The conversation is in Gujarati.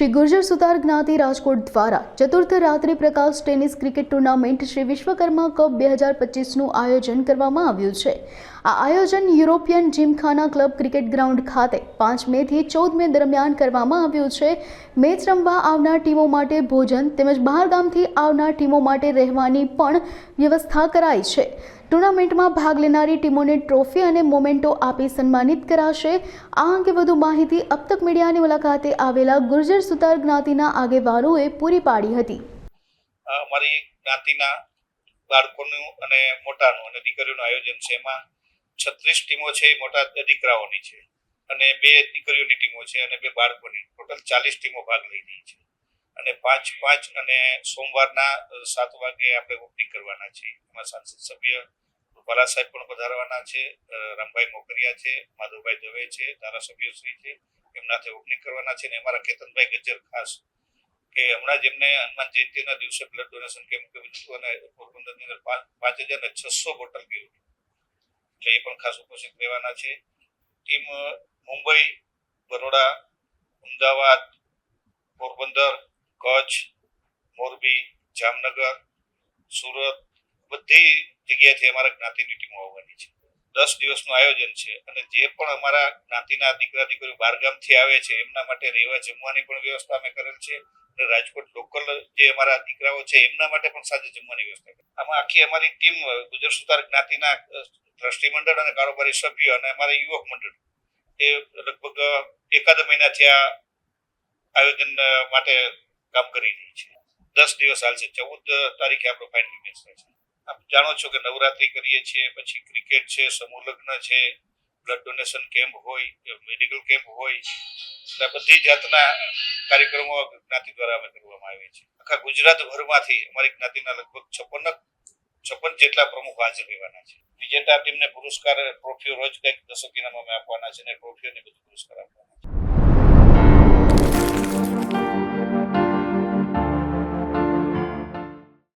શ્રી ગુર્જર સુતાર જ્ઞાતિ રાજકોટ દ્વારા ચતુર્થ રાત્રિ પ્રકાશ tennis cricket tournament Shri Vishwakarma cup બે હજાર પચીસનું આયોજન કરવામાં આવ્યું છે. આ આયોજન European Gymkhana club cricket ground ખાતે પાંચ મેથી ચૌદ મે દરમિયાન કરવામાં આવ્યું છે. મેચ રમવા આવનાર ટીમો માટે ભોજન તેમજ બહારગામથી આવનાર ટીમો માટે રહેવાની પણ વ્યવસ્થા કરાઈ છે. ટુર્નામેન્ટમાં ભાગ લેનારી ટીમોને ટ્રોફી અને મોમેન્ટો આપી સન્માનિત કરાશે. આ અંગે વધુ માહિતી અબ મીડિયાની મુલાકાતે આવેલા ગુર્જર સુતાર જ્ઞાતિના આગેવાનોએ પૂરી પાડી હતી. અમારી જ્ઞાતિના બાળકોનું અને મોટાનું અને દીકરીઓનું આયોજન છે. એમાં છત્રીસ ટીમો છે, એ મોટા દીકરાઓની છે અને બે દીકરીઓની ટીમો છે અને બે બાળકોની. ટોટલ ચાલીસ ટીમો ભાગ લઈ રહી છે. અને પાંચ પાંચ અને સોમવારના સાત વાગે આપણે ઓપનિંગ કરવાના છીએ. એમાં સાંસદ સભ્ય રૂપાલા સાહેબ પણ પધારવાના છે રામભાઈ મોકરિયા છે, માધવભાઈ દવે છે ધારાસભ્યશ્રી છે એમનાથી ઓપનિંગ કરવાના છે અને અમારા કેતનભાઈ ગજ્જર ખાસ કે હમણાં જેમને હનુમાન જયંતિના દિવસે બ્લડ ડોનેશન કેમ્પ કર્યું હતું અને પોરબંદરની અંદર પાંચ હજાર ને છસો બોટલ ગયું એટલે એ પણ ખાસ ઉપસ્થિત રહેવાના છે. ટીમ મુંબઈ, બરોડા, અમદાવાદ, પોરબંદર કચ્છ, મોરબી, જામનગર, સુરત, બધી જગ્યાએથી અમારા જ્ઞાતિની ટીમો આવવાની છે. દસ દિવસનું આયોજન છે અને જે પણ અમારા જ્ઞાતિના દીકરા દીકરીઓ બહારગામથી આવે છે, એમના માટે રહેવા જમવાની પણ વ્યવસ્થા અમે કરેલ છે અને રાજકોટ લોકલ જે અમારા દીકરાઓ છે, એમના માટે પણ સાંજે જમવાની વ્યવસ્થા કરી. આમાં આખી અમારી ટીમ, ગુજર સુતાર જ્ઞાતિના ટ્રસ્ટી મંડળ અને કારોબારી સભ્ય અને અમારા યુવક મંડળ એ લગભગ એકાદ મહિનાથી આ આયોજન માટે કામ કરી રહી છે. દસ દિવસ હાલશે ચૌદ તારીખે આપણો ફાઇનલ મેચ છે. આપ જાણો છો કે નવરાત્રી કરીએ છીએ, પછી ક્રિકેટ છે, સમૂહ લગ્ન છે બ્લડ ડોનેશન કેમ્પ હોય મેડિકલ કેમ્પ હોય આ બધી જાતના કાર્યક્રમો જ્ઞાતિ દ્વારા અમે કરવામાં આવે છે આખા ગુજરાતભરમાંથી અમારી જ્ઞાતિના લગભગ છપ્પન છપ્પન જેટલા પ્રમુખ હાજર રહેવાના છે. વિજેતા ટીમને પુરસ્કાર ટ્રોફીઓ રોજ કંઈક દસક ઇનામ અમે આપવાના છે અને ટ્રોફીઓને બધું પુરસ્કાર આપવાના